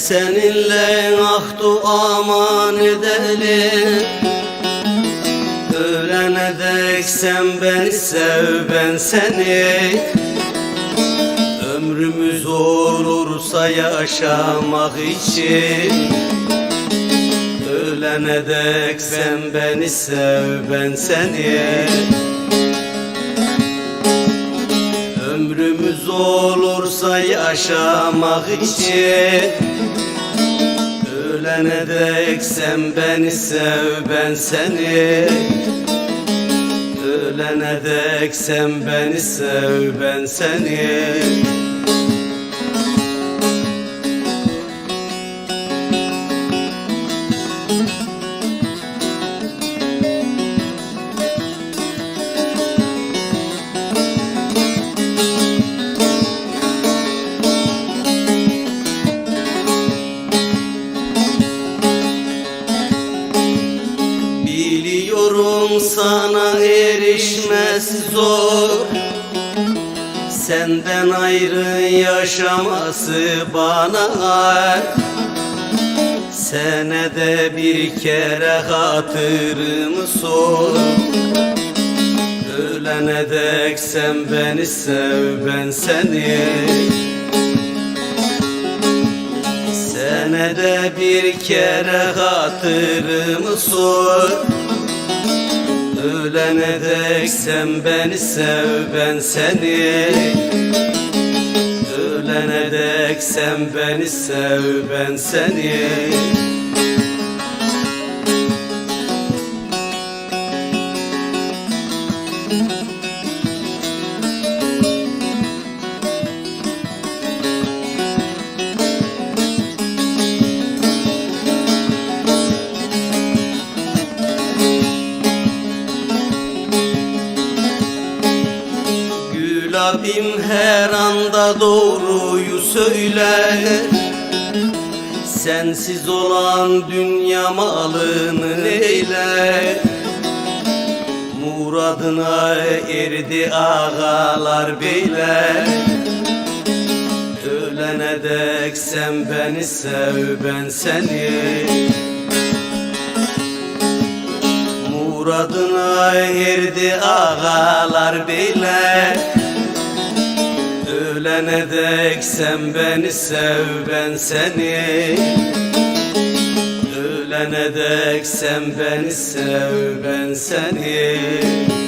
seninle ahdu aman edelim Ölene dek sen beni sev ben seni. Ömrümüz olursa yaşamak için. Ölene dek sen beni sev ben seni olursa yaşamak için. Ölene dek sen beni sev ben seni. Ölene dek sen beni sev ben seni sana erişmesi zor. Senden ayrı yaşaması bana Senede bir kere hatırımı sor. Ölene dek sen beni sev ben seni. Senede bir kere hatırımı sor Ölene dek sen beni sev ben seni. Ölene dek sen beni sev ben seni Abim her anda doğruyu söyler. Sensiz olan dünya malını eyler Muradına erdi ağalar beyler. Ölene dek sen beni sev ben seni. Muradına erdi ağalar beyler Ölene dek sen beni sev ben seni. Ölene dek sen beni sev ben seni